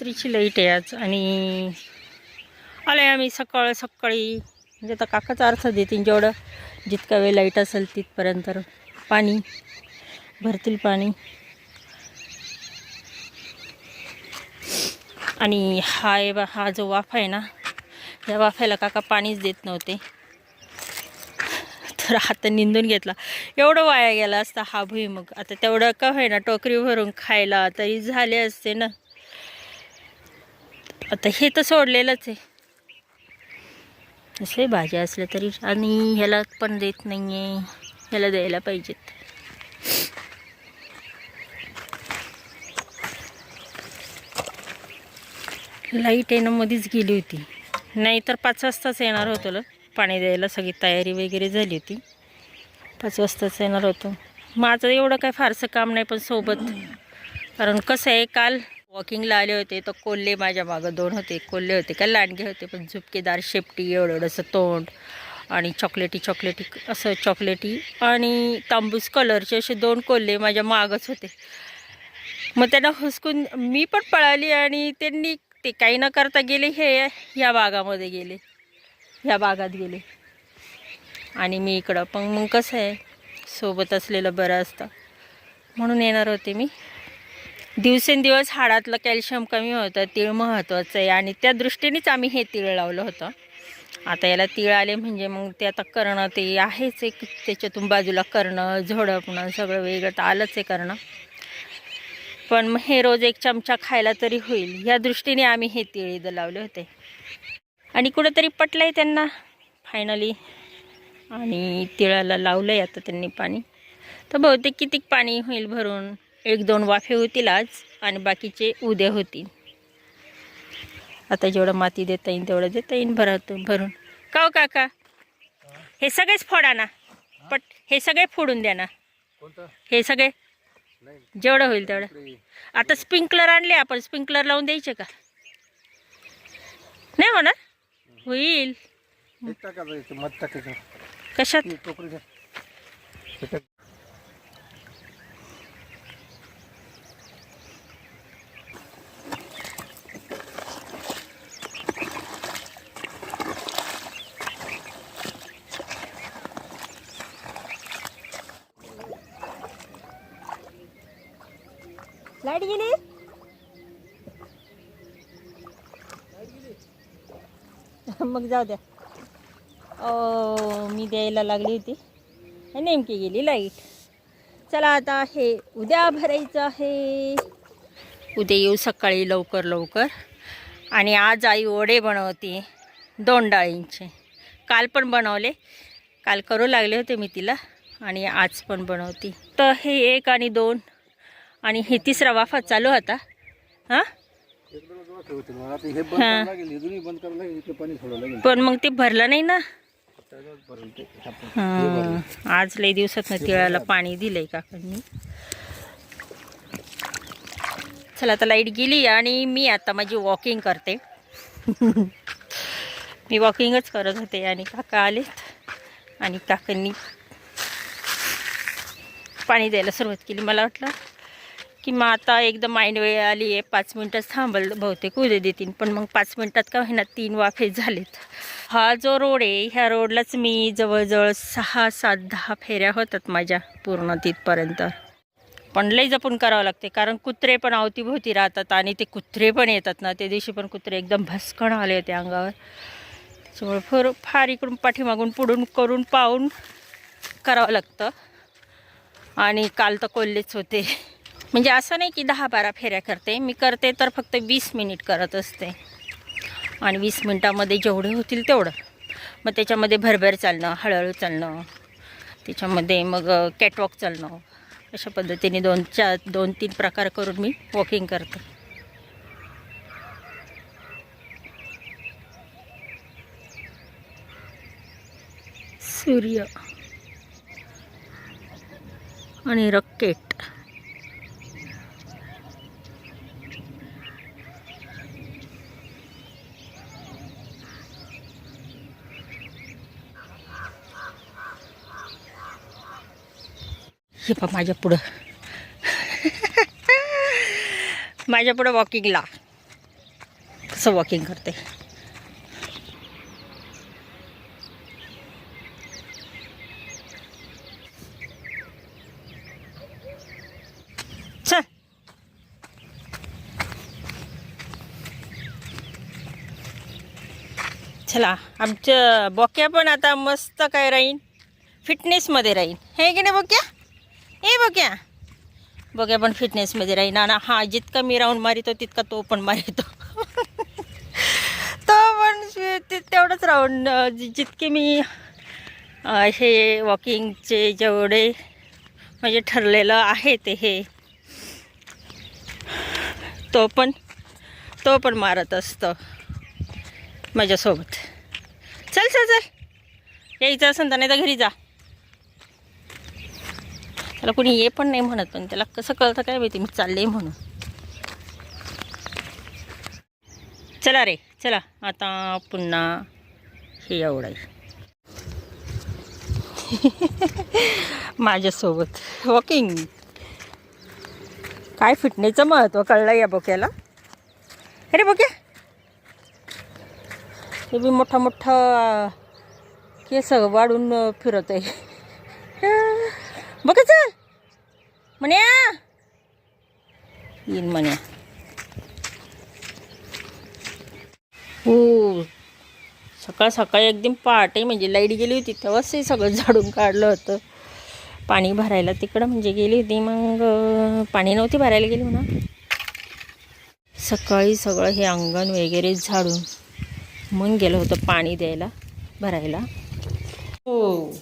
रात्रीची लाइट आहे आज आणि आले आम्ही सकाळ सकाळी. म्हणजे आता काकाचा अर्थ देतील जेवढं जितका वेळ लाइट असेल तिथपर्यंत पाणी भरतील पाणी. आणि हा आहे बा हा जो वाफा आहे ना या वाफ्याला काका पाणीच देत नव्हते. तर आता निंदून घेतला. एवढं वाया गेला असता हा भुईमग. आता तेवढं का होईना टोकरी भरून खायला तरी झाले असते ना. आता हे तर सोडलेलंच आहे. असे भाज्या असल्या तरी आणि ह्याला पण देत नाही आहे ह्याला द्यायला पाहिजेत. लाइट येणं मध्येच गेली होती. नाही तर पाच वाजताच येणार होतं पाणी द्यायला सगळी तयारी वगैरे झाली होती. पाच वाजताच येणार होतं. माझं एवढं काय फारसं काम नाही पण सोबत. कारण कसं आहे काल वॉकिंगला आले होते तर कोल्हे माझ्या मागं दोन होते. कोल्हे होते का लांडगे होते पण झुपकेदार शेपटी एवढं एवढंसं तोंड आणि चॉकलेटी चॉकलेटी असं चॉकलेटी आणि तांबूस कलरचे असे दोन कोल्हे माझ्या मागच होते. मग त्यांना हुसकून मी पण पळाली आणि त्यांनी ते काही न करता गेले हे या बागामध्ये गेले. ह्या बागात गेले. आणि मी इकडं. पण मग कसं आहे? सोबत असलेलं बरं असतं. म्हणून येणार होते मी. दिवसेंदिवस हाडातलं कॅल्शियम कमी होतं तीळ महत्त्वाचं आहे आणि त्या दृष्टीनेच आम्ही हे तीळ लावलं होतं. आता याला तीळ आले म्हणजे मग ते आता करणं ते आहेच एक त्याच्यातून बाजूला करणं झोडपणं सगळं वेगळं तर आलंच आहे करणं. पण मग हे रोज एक चमचा खायला तरी होईल. या दृष्टीने आम्ही हे तीळ इथं लावले होते. आणि कुठंतरी पटलं आहे त्यांना फायनली आणि तिळाला लावलं आहे आता त्यांनी पाणी. तर बहुतेक किती पाणी होईल भरून? एक दोन वाफे होतील आज आणि बाकीचे उद्या होतील. आता जेवढं माती देता येईल तेवढं देता येईल भरातून भरून. का हो काका? हे सगळेच फोडा ना. पट हे सगळे फोडून द्या ना. हे सगळे? जेवढं होईल तेवढं. आता स्प्रिंकलर आणले आपण. स्प्रिंकलर लावून द्यायचे का? नाही होणार? होईल. कशात? लाइट गेली? मग जाऊ द्या. ओ मी द्यायला लागली होती. हे नेमकी गेली लाइट. चला आता हे उद्या भरायचं आहे. उद्या येऊ सकाळी लवकर लवकर. आणि आज आई वडे बनवते दोन डाळींचे. काल पण बनवले. काल करू लागले होते मी तिला. आणि आज पण बनवते. तर हे एक आणि दोन. आणि हे तिसरा वाफा चालू होता. हां? पाणी मग ते भरलं नाही ना? आज लई दिवसात तिळाला पाणी दिलंय काकांनी. चला आता लाइट गेली आणि मी आता माझी वॉकिंग करते. मी वॉकिंगच करत होते आणि काका आलेत. आणि काकांनी पाणी द्यायला सुरुवात केली मला वाटलं. की मग आता एकदम माइंड वेळ आली आहे पाच मिनटंच थांबल बहुतेक उद्या देतील पण मग पाच मिनटात का होईना तीन वाफे झालेत. हा जो रोड आहे ह्या रोडलाच मी जवळजवळ सहा सात दहा फेऱ्या होतात माझ्या पूर्ण तिथपर्यंत. पण लई जपून करावं लागते कारण कुत्रे पण अवतीभोवती राहतात आणि ते कुत्रे पण येतात ना त्या दिवशी पण कुत्रे एकदम भस्कण आले होते अंगावर. त्याच्यामुळे फार फार इकडून पाठीमागून पुढून करून पाहून करावं लागतं. आणि काल तर कोल्हेच होते. म्हणजे असं नाही की दहा बारा फेऱ्या करते. मी करते तर फक्त वीस मिनिट करत असते. आणि वीस मिनटामध्ये जेवढे होतील तेवढं. मग त्याच्यामध्ये भरभर चालणं हळूहळू चालणं. त्याच्यामध्ये मग कॅटवॉक चालणं. अशा पद्धतीने दोन चार दोन तीन प्रकार करून मी वॉकिंग करते. सूर्य. आणि रॉकेट हे पा माझ्या पुढं. माझ्या पुढं वॉकिंगला असं वॉकिंग करते? चला. आमचं बोक्या पण आता मस्त काय राहीन. फिटनेसमध्ये राहीन. हे की नाही बोक्या? हे बघ्या. बघ्या पण फिटनेसमध्ये राहीन आणि हा जितका मी राऊंड मारितो तितका तो पण मारितो. तो पण ते- तेवढंच राऊंड जितके मी हे वॉकिंगचे जेवढे म्हणजे ठरलेलं आहे ते हे. तो पण तो पण मारत असतो माझ्यासोबत. चल चल चल. यायचं असेल तर नाही तर घरी जा. त्याला कोणी ये पण नाही म्हणत पण त्याला कसं कळतं काय माहिती मी चालले म्हणून. चला रे चला. आता पुन्हा हे आवडाय माझ्यासोबत. वॉकिंग. काय फिटनेसचं महत्त्व कळलं या बोक्याला? अरे बोक्या. हे बी मोठा मोठा केस वाढून फिरत आहे. बघा चल. म्हण्या. येईन म्हण्या. हो. सकाळ सकाळी एकदम पहाटे म्हणजे लाइट गेली होती तेव्हाच हे सगळं झाडून काढलं होतं. पाणी भरायला तिकडं म्हणजे गेली होती मग पाणी नव्हती भरायला गेली म्हणा. सकाळी सगळं हे अंगण वगैरे झाडून मग गेलं होतं पाणी द्यायला भरायला. हो.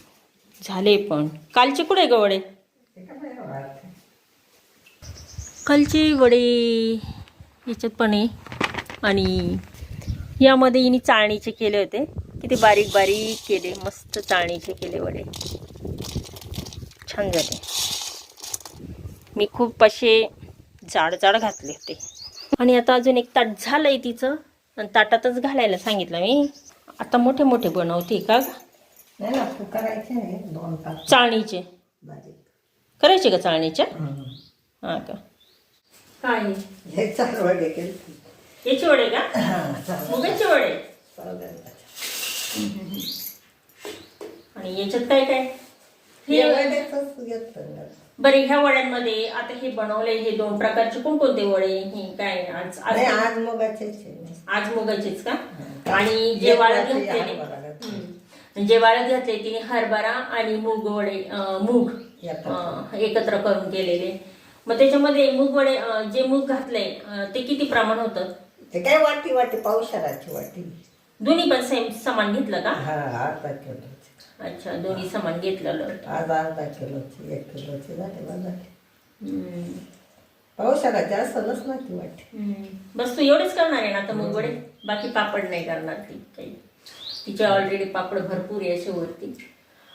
झाले पण. कालचे कुठे गवडे कालचे वडे याच्यात पण आहे. आणि यामध्ये हिने चाळणीचे केले होते. किती बारीक बारीक केले मस्त चाळणीचे केले वडे. छान झाले. मी खूप असे जाड जाड घातले होते. आणि आता अजून एक ताट झालं आहे तिचं. आणि ताटातच घालायला सांगितलं मी. आता मोठे मोठे बनवते का? चाळणीचे. करायचे का चाळणीच्या हां का? काय? हे चार वडे केले. याचे वडे का? मुगाचे वडे? आणि याच्यात काय काय? हे घेतलं. बरे ह्या वड्यांमध्ये आता हे बनवले हे दोन प्रकारचे कोणकोणते वडे? हे काय? आज आज आज मुगाचे आज मुगाचेच का? आणि जे वाळत हम्म. जे वाळत घातले तिने हरभरा आणि मूग वडे अं, मूग अं, एकत्र करून केलेले. मग त्याच्यामध्ये मूग वडे अं, जे मूग घातले अं, ते किती प्रमाण होतं? ते काय वाटी वाटी पावसाळाची वाटी. दोन्ही पण सेम समान घेतलं का? हा अर्धा किलोची. अच्छा दोन्ही समान घेतलेलं आज अर्धा किलोची एक किलोची झाले झाले हम्म. पावसाळाची असलच ना ती वाटी. हम्म. बस तू एवढेच करणार आहे ना आता मग वडे? बाकी पापड नाही करणार ती काही. तिचे ऑलरेडी पापड भरपूर आहे असे वरती.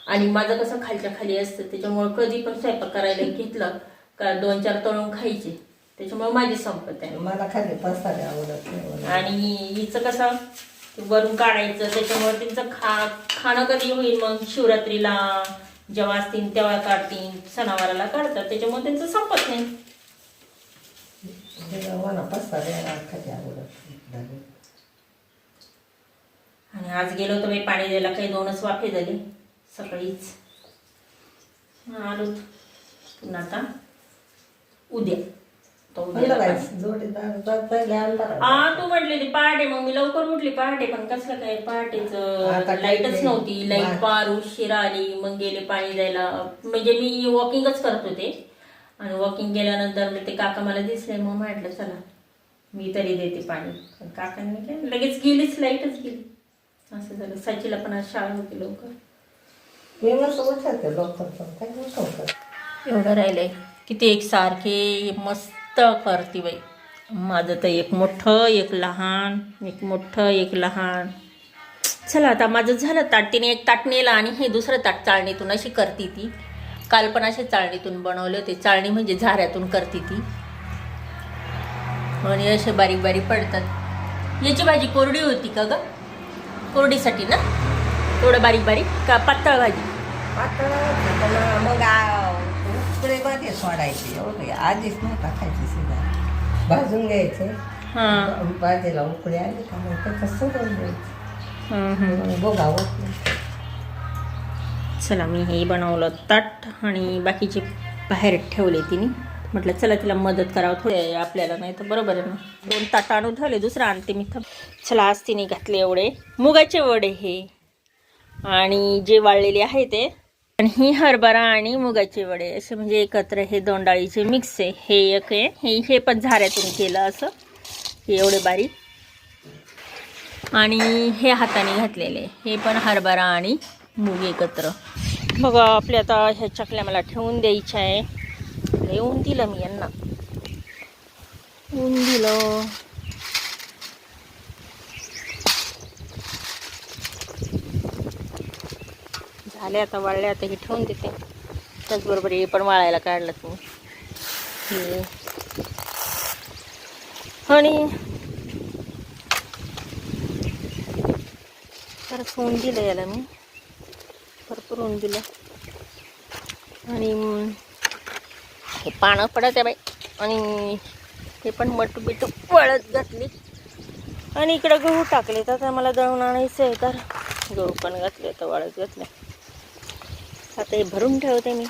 आणि माझं कसं खालच्या खाली असतं त्याच्यामुळे कधी पण स्वयंपाक करायला घेतलं का दोन चार तळून खायचे. त्याच्यामुळे माझी संपत आहे. मला खाली पसारे आवडत नाही मला. आणि हिचं कसं वरून काढायचं त्याच्यामुळे त्यांचं खा खाणं कधी होईल मग? शिवरात्रीला जेव्हा असतील तेव्हा काढतील सणावाराला काढतात त्याच्यामुळे त्यांचं संपत नाही. आवडत. आणि आज गेलो होतो मी पाणी द्यायला काही दोनच वाफे झाले सकाळीच. आलो पुन्हा आता. उद्या. उद्याला. हा तू म्हटलेली पहाटे मग मी लवकर उठली पहाटे पण कसलं काय पहाटेच काही लाईटच नाही. नव्हती. लाइट बा- फार उशिरा आली मग गेले पाणी द्यायला. म्हणजे मी वॉकिंगच करत होते. आणि वॉकिंग केल्यानंतर मग ते काका मला दिसले मग म्हटलं चला मी तरी देते पाणी. पण काकांनी काय लगेच गेलीच लाईटच गेली. असं झालं. सचीला पण आज शाळा होती लवकर. एवढं राहिलंय. किती ते एकसारखे मस्त करते बाई. माझं तर एक मोठं एक लहान एक मोठं एक लहान. चला आता माझं झालं ताट तिने एक ताट नेलं आणि हे दुसरं ताट चाळणीतून अशी करते ती. काल पण असे चाळणीतून बनवले होते. चाळणी म्हणजे झाऱ्यातून करते ती. आणि असे बारीक बारीक पडतात. याची भाजी कोरडी होती का ग? कोरडीसाठी ना? थोडं बारीक बारीक? का पातळ भाजी? पातळ मग उकळेमध्ये सोडायचे एवढे आधीच नाही टाकायचे सीधा भाजून घ्यायचे. हां. भाजीला उकळी आली का मग त्याच्यात सोडून द्यायचं. बघावं चला मी हे बनवलं ताट आणि बाकीचे बाहेर ठेवले तिने. म्हटलं चला तिला मदत करावं. थोडे आपल्याला नाही तर बरोबर आहे ना. दोन ताट आणून ठेवले दुसरं आणते मी. चला आज तिने घातले एवढे. मुगाचे वडे हे. आणि जे वाळलेले आहे ते आणि ही हरभरा आणि मुगाचे वडे असे म्हणजे एकत्र हे दोन डाळीचे मिक्स आहे. हे एक आहे. हे हे पण झाऱ्यातून केलं असं. हे एवढे बारीक. आणि हे हाताने घातलेले. हे पण हरभरा आणि मूग एकत्र. मग आपल्या आता ह्या चकल्या मला ठेवून द्यायच्या आहे. येऊन दिलं मी यांना. ऊन दिलं. झाले आता वाळले आता हे ठेवून देते. त्याचबरोबर हे पण वाळायला काढलं तुम्ही आणि परत होऊन दिलं याला मी. भरपूर होऊन दिलं. आणि हे पानं पडत आहे बाई. आणि हे पण मटू बिटू वळत घातली. आणि इकडं गहू टाकले तर मला दळून आणायचं आहे तर. गहू पण घातले तर वाळत घातले. आता हे भरून ठेवते मी.